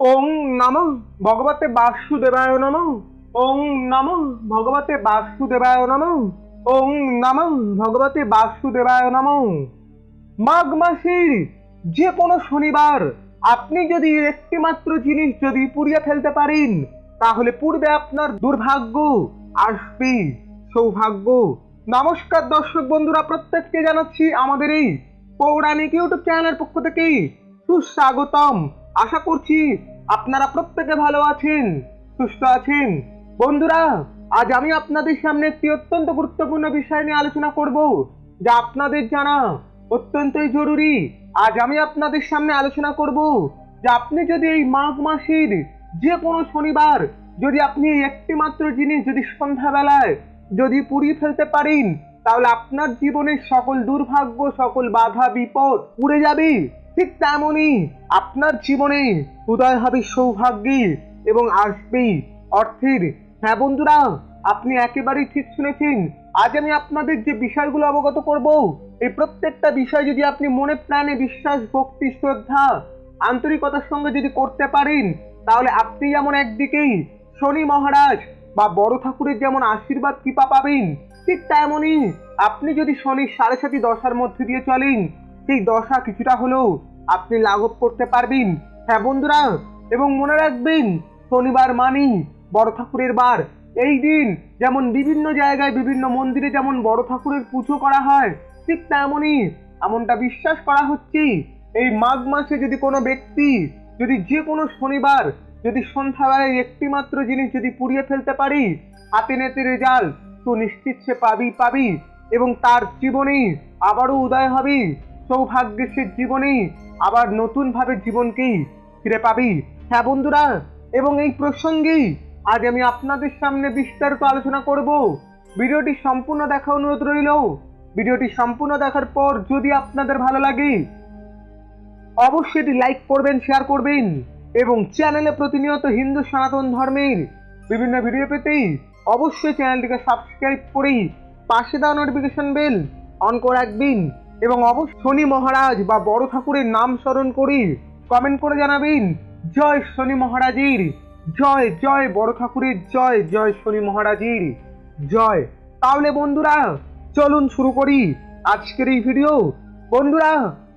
ওং নম ভগবতে বাসুদেবায় নম। ওং নম ভগবতে বাসুদেবায় নম। ওং নম ভগবতে বাসুদেবায় নম। মাঘ মাসের যে কোনো শনিবার আপনি যদি একটি মাত্র জিনিস যদি পুড়িয়ে ফেলতে পারেন, তাহলে পূর্বে আপনার দুর্ভাগ্য আসবে, সৌভাগ্য। নমস্কার দর্শক বন্ধুরা, প্রত্যেককে জানাচ্ছি আমাদের এই পৌরাণিক ইউটিউব চ্যানেলের পক্ষ থেকে সুস্বাগতম। আশা করছি আপনারা প্রত্যেকে ভালো আছেন, সুস্থ আছেন। বন্ধুরা, আজ আমি আপনাদের সামনে একটি অত্যন্ত গুরুত্বপূর্ণ বিষয় নিয়ে আলোচনা করব, যা আপনাদের জানা অত্যন্তই জরুরি। আজ আমি আপনাদের সামনে আলোচনা করব যে আপনি যদি এই মাঘ মাসের যে কোনো শনিবার যদি আপনি একটি মাত্র জিনিস যদি সন্ধ্যাবেলায় যদি পুড়িয়ে ফেলতে পারেন, তাহলে আপনার জীবনের সকল দুর্ভাগ্য, সকল বাধা, বিপদ পুড়ে যাবে। ঠিক তেমনই আপনার জীবনে উদয় হবে সৌভাগ্যের এবং আসবে অর্থের হ্যাঁ বন্ধুরা, আপনি একেবারেই ঠিক শুনেছেন। আজ আমি আপনাদের যে বিষয়গুলো অবগত করব, এই প্রত্যেকটা বিষয় যদি আপনি মনে প্রাণে বিশ্বাস, ভক্তি, শ্রদ্ধা, আন্তরিকতার সঙ্গে যদি করতে পারেন, তাহলে আপনি যেমন একদিকেই শনি মহারাজ বা বড় ঠাকুরের যেমন আশীর্বাদ, কৃপা পাবেন, ঠিক তেমনই আপনি যদি শনির সাড়ে সাতি দশার মধ্যে দিয়ে চলেন, সেই দশা কিছুটা হলেও আপনি লাঘব করতে পারবেন। হ্যাঁ বন্ধুরা, এবং মনে রাখবেন, শনিবার মানেই বড় ঠাকুরের বার। এই দিন যেমন বিভিন্ন জায়গায় বিভিন্ন মন্দিরে যেমন বড় ঠাকুরের পুজো করা হয়, ঠিক তেমনই এমনটা বিশ্বাস করা হচ্ছে, এই মাঘ মাসে যদি কোনো ব্যক্তি, যদি যে কোনো শনিবার, যদি সন্ধ্যাবেলায় একটি মাত্র জিনিস যদি পুড়িয়ে ফেলতে পারি, হাতে নেতে রেজাল্ট তো নিশ্চিত সে পাবি পাবি এবং তার জীবনে আবারও উদয় হবে, সৌভাগ্যের সে জীবনে আবার নতুনভাবে জীবনকেই ফিরে পাবি। হ্যাঁ বন্ধুরা, এবং এই প্রসঙ্গেই আজ আমি আপনাদের সামনে বিস্তারিত আলোচনা করব। ভিডিওটি সম্পূর্ণ দেখা অনুরোধ রইল। ভিডিওটি সম্পূর্ণ দেখার পর যদি আপনাদের ভালো লাগে, অবশ্যই এটি লাইক করবেন, শেয়ার করবেন এবং চ্যানেলে প্রতিনিয়ত হিন্দু সনাতন ধর্মের বিভিন্ন ভিডিও পেতেই অবশ্যই চ্যানেলটিকে সাবস্ক্রাইব করেই পাশে দেওয়া নোটিফিকেশন বেল অন করে রাখবেন। এবং অবশ্য শনি মহারাজ বা বড় ঠাকুরের নাম স্মরণ করি কমেন্ট করে জানাবেন, জয় শনি মহারাজের, জয় জয় বড় ঠাকুরের, জয় জয় শনি মহারাজের, জয়। তাহলে বন্ধুরা, চলুন শুরু করি আজকের এই ভিডিও বন্ধুরা,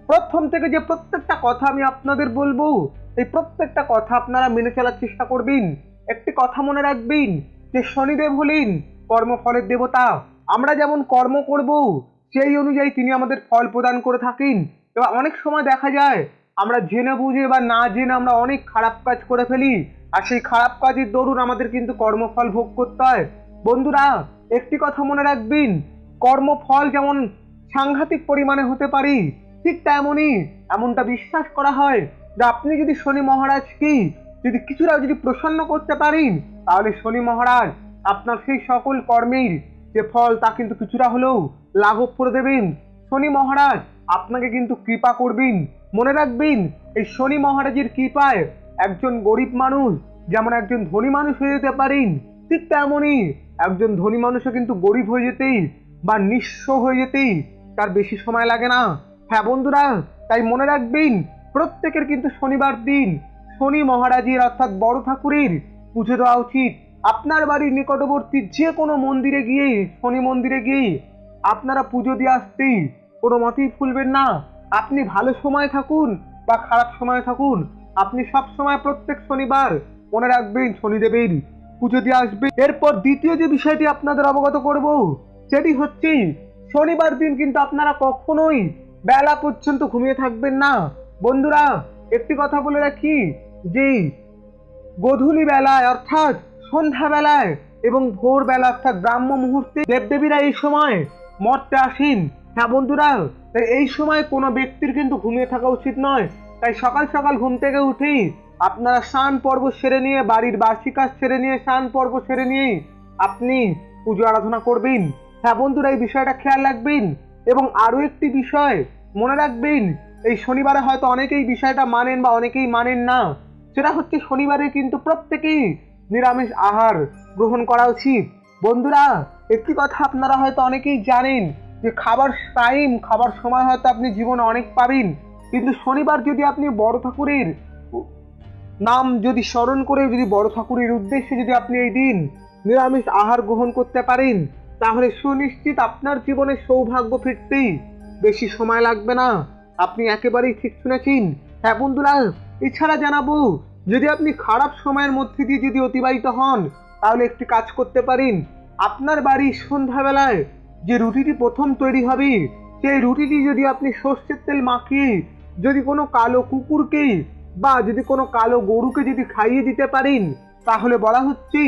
প্রথম থেকে যে প্রত্যেকটা কথা আমি আপনাদের বলব, এই প্রত্যেকটা কথা আপনারা মেনে চলার চেষ্টা করবেন। একটি কথা মনে রাখবেন, যে শনিদেব হলেন কর্মফলের দেবতা। আমরা যেমন কর্ম করব সেই অনুযায়ী তিনি আমাদের ফল প্রদান করে থাকেন। এবার অনেক সময় দেখা যায়, আমরা জেনে বুঝে বা না জেনে আমরা অনেক খারাপ কাজ করে ফেলি। আর সেই খারাপ কাজের দরুন আমাদের কিন্তু কর্মফল ভোগ করতে হয়। বন্ধুরা, একটি কথা মনে রাখবেন, কর্মফল যেমন সাংঘাতিক পরিমাণে হতে পারি, ঠিক তেমনই এমনটা বিশ্বাস করা হয় যে আপনি যদি শনি মহারাজকে যদি কিছুটা যদি প্রসন্ন করতে পারেন, তাহলে শনি মহারাজ আপনার সেই সকল কর্মের যে ফল তা কিন্তু কিছুটা হলেও লাঘব করে দেবেন। শনি মহারাজ, আপনাকে কিন্তু কৃপা করবেন। মনে রাখবেন, এই শনি মহারাজের কৃপায় একজন গরিব মানুষ যেমন একজন ধনী মানুষ হয়ে যেতে পারেন, ঠিক তেমনই একজন ধনী মানুষও কিন্তু গরিব হয়ে যেতেই বা নিঃস্ব হয়ে যেতেই তার বেশি সময় লাগে না। হ্যাঁ বন্ধুরা, তাই মনে রাখবেন, প্রত্যেকের কিন্তু শনিবার দিন শনি মহারাজের অর্থাৎ বড় ঠাকুরের পুজো দেওয়া উচিত। আপনার বাড়ির নিকটবর্তী যে কোনো মন্দিরে গিয়েই, শনি মন্দিরে গিয়েই আপনারা পুজো দিয়ে আসতেই কোনো মতেই ভুলবেন না। আপনি ভালো সময় থাকুন বা খারাপ সময় থাকুন, আপনি সব সময় প্রত্যেক শনিবার মনে রাখবেন, শনিদেবের পুজো দিয়ে আসবে এরপর দ্বিতীয় যে বিষয়টি আপনাদের অবগত করব, সেটি হচ্ছে শনিবার দিন কিন্তু আপনারা কখনোই বেলা পর্যন্ত ঘুমিয়ে থাকবেন না। বন্ধুরা, একটি কথা বলে রাখি, যে গধূলি বেলায় অর্থাৎ সন্ধ্যাবেলায় এবং ভোরবেলা অর্থাৎ গ্রাম্য মুহূর্তে দেবদেবীরা এই সময় মর্তে আসেন। হ্যাঁ বন্ধুরা, তাই এই সময় কোনো ব্যক্তির কিন্তু ঘুমিয়ে থাকা উচিত নয়। তাই সকাল সকাল ঘুম থেকে উঠেই আপনারা স্নান পর্ব সেরে নিয়ে, বাড়ির বাসি কাজ সেরে নিয়ে, স্নান পর্ব সেরে নিয়ে আপনি পুজো আরাধনা করবেন। হ্যাঁ বন্ধুরা, এই বিষয়টা খেয়াল রাখবেন। এবং আরও একটি বিষয় মনে রাখবেন, এই শনিবারে হয়তো অনেকেই বিষয়টা মানেন বা অনেকেই মানেন না। সেটা হচ্ছে শনিবারে কিন্তু প্রত্যেকেই নিরামিষ আহার গ্রহণ করা উচিত। বন্ধুরা, একটি কথা আপনারা হয়তো অনেকেই জানেন যে খাবার টাইম খাবার সময় হয়তো আপনি জীবনে অনেক পাবেন। কিন্তু শনিবার যদি আপনি বড় ঠাকুরের নাম যদি স্মরণ করে, যদি বড় ঠাকুরের উদ্দেশ্যে যদি আপনি এই দিন নিরামিষ আহার গ্রহণ করতে পারেন, তাহলে সুনিশ্চিত আপনার জীবনে সৌভাগ্য ফিরতেই বেশি সময় লাগবে না। আপনি একেবারেই ঠিক শুনেছেন। হ্যাঁ বন্ধুরা, এছাড়া জানাব যদি আপনি খারাপ সময়ের মধ্যে দিয়ে যদি অতিবাহিত হন, তাহলে একটি কাজ করতে পারেন। আপনার বাড়ির সন্ধ্যাবেলায় যে রুটিটি প্রথম তৈরি হবে, সেই রুটিটি যদি আপনি সর্ষের তেল মাখিয়ে যদি কোনো কালো কুকুরকে বা যদি কোনো কালো গরুকে যদি খাইয়ে দিতে পারেন, তাহলে বলা হচ্ছে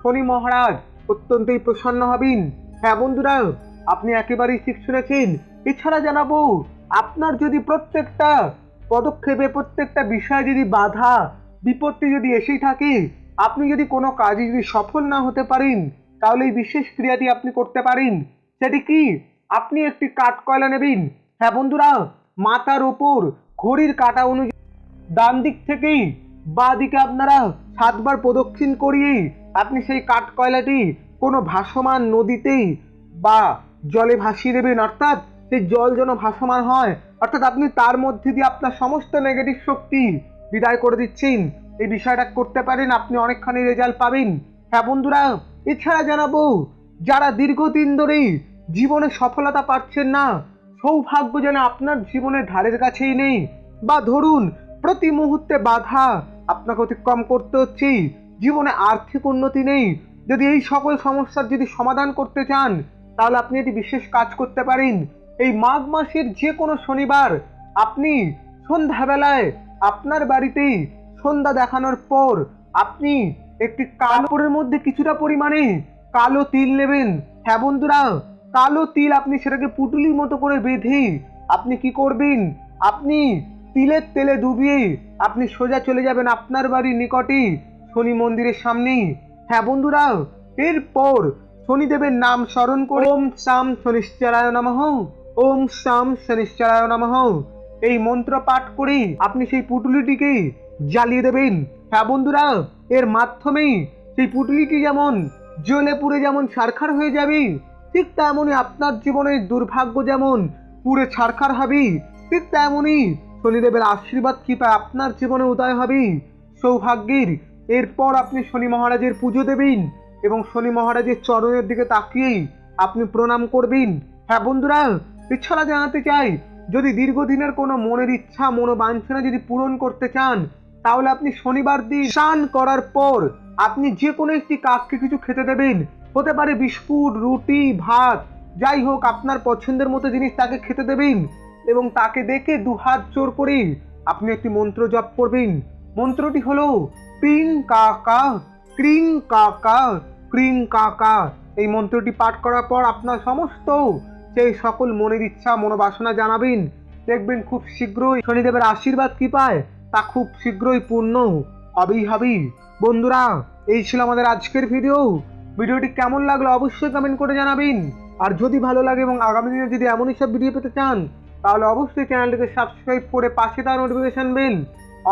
শনি মহারাজ অত্যন্তই প্রসন্ন হবেন। হ্যাঁ বন্ধুরা, আপনি একেবারেই ঠিক শুনেছেন। এছাড়া জানাব, আপনার যদি প্রত্যেকটা পদক্ষেপে, প্রত্যেকটা বিষয়ে যদি বাধা বিপত্তি যদি এসেই থাকে, আপনি যদি কোনো কাজে যদি সফল না হতে পারেন, তাহলে এই বিশেষ ক্রিয়াটি আপনি করতে পারেন। সেটি কি? আপনি একটি কাঠ কয়লা নেবেন। হ্যাঁ বন্ধুরা, মাথার ওপর ঘড়ির কাটা অনুযায়ী ডান দিক থেকেই বা দিকে আপনারা সাতবার প্রদক্ষিণ করিয়ে আপনি সেই কাঠ কয়লাটি কোনো ভাসমান নদীতেই বা জলে ভাসিয়ে দেবেন। অর্থাৎ সেই জল যেন ভাসমান হয়, অর্থাৎ আপনি তার মধ্যে দিয়ে আপনার সমস্ত নেগেটিভ শক্তি বিদায় করে দিচ্ছেন। এই বিষয়টা করতে পারেন, আপনি অনেকখানি রেজাল্ট পাবেন। হ্যাঁ বন্ধুরা, এছাড়া জানাব, যারা দীর্ঘদিন ধরেই জীবনে সফলতা পাচ্ছেন না, সৌভাগ্য যেন আপনার জীবনের ধারের কাছেই নেই। বা ধরুন, প্রতি মুহূর্তে বাধা আপনাকে অতিক্রম করতে হচ্ছে, জীবনে আর্থিক উন্নতি নেই। যদি এই সকল সমস্যার যদি সমাধান করতে চান, তাহলে আপনি এটি বিশেষ কাজ করতে পারেন। এই মাঘ মাসের যে কোনো শনিবার আপনি সন্ধ্যাবেলায় আপনার বাড়িতেই সন্ধ্যা দেখানোর পর আপনি একটি কাপড়ের মধ্যে কিছুটা পরিমাণে কালো তিল নেবেন। হ্যাঁ বন্ধুরা, কালো তিল আপনি সেটাকে পুটুলির মতো করে বেঁধে আপনি কি করবেন? আপনি তিলের তেলে ডুবিয়ে আপনি সোজা চলে যাবেন আপনার বাড়ির নিকটে শনি মন্দিরের সামনেই। হ্যাঁ বন্ধুরা, এরপর শনিদেবের নাম স্মরণ করে ওম শাম শনিশ্চরায় নমঃ। ওম শাম শনিশ্চরায় নমঃ। এই মন্ত্র পাঠ করেই আপনি সেই পুটুলিটিকে জ্বালিয়ে দেবেন। হ্যাঁ বন্ধুরা, এর মাধ্যমেই সেই পুটুলিটি যেমন জ্বলে পুড়ে যেমন ছারখার হয়ে যাবে, ঠিক তেমনই আপনার জীবনের দুর্ভাগ্য যেমন পুড়ে ছারখার হবে, ঠিক তেমনই শনিদেবের আশীর্বাদ কৃপা আপনার জীবনে উদয় হবে। সৌভাগ্যের এরপর আপনি শনি মহারাজের পুজো দেবেন এবং শনি মহারাজের চরণের দিকে তাকিয়েই আপনি প্রণাম করবেন। হ্যাঁ বন্ধুরা, এছাড়া জানাতে চাই যদি দীর্ঘদিনের কোনো মনের ইচ্ছা, মনোবাঞ্ছনা যদি পূরণ করতে চান, তাহলে আপনি শনিবার দিন স্নান করার পর আপনি যে কোনো একটি কাককে কিছু খেতে দেবেন। হতে পারে বিস্কুট, রুটি, ভাত, যাই হোক, আপনার পছন্দের মতো জিনিস তাকে খেতে দেবেন এবং তাকে দেখে দু হাত জোর করে আপনি একটি মন্ত্র জপ করবেন। মন্ত্রটি হলো, ক্রিং কাকা ক্রিং কাকা ক্রিং কাকা। এই মন্ত্রটি পাঠ করার পর আপনার সমস্ত সেই সকল মনের ইচ্ছা, মনোবাসনা জানাবেন। দেখবেন খুব শীঘ্রই শনিদেবের আশীর্বাদ কি পায়, তা খুব শীঘ্রই পূর্ণ হবেই হবেই। বন্ধুরা, এই ছিল আমাদের আজকের ভিডিও ভিডিওটি কেমন লাগল অবশ্যই কমেন্ট করে জানাবেন। আর যদি ভালো লাগে এবং আগামী দিনে যদি এমনই সব ভিডিও পেতে চান, তাহলে অবশ্যই চ্যানেলটিকে সাবস্ক্রাইব করে পাশে তার নোটিফিকেশান বেল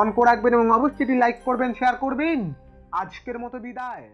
অন করে রাখবেন এবং অবশ্যই এটি লাইক করবেন শেয়ার করবেন। আজকের মতো বিদায়।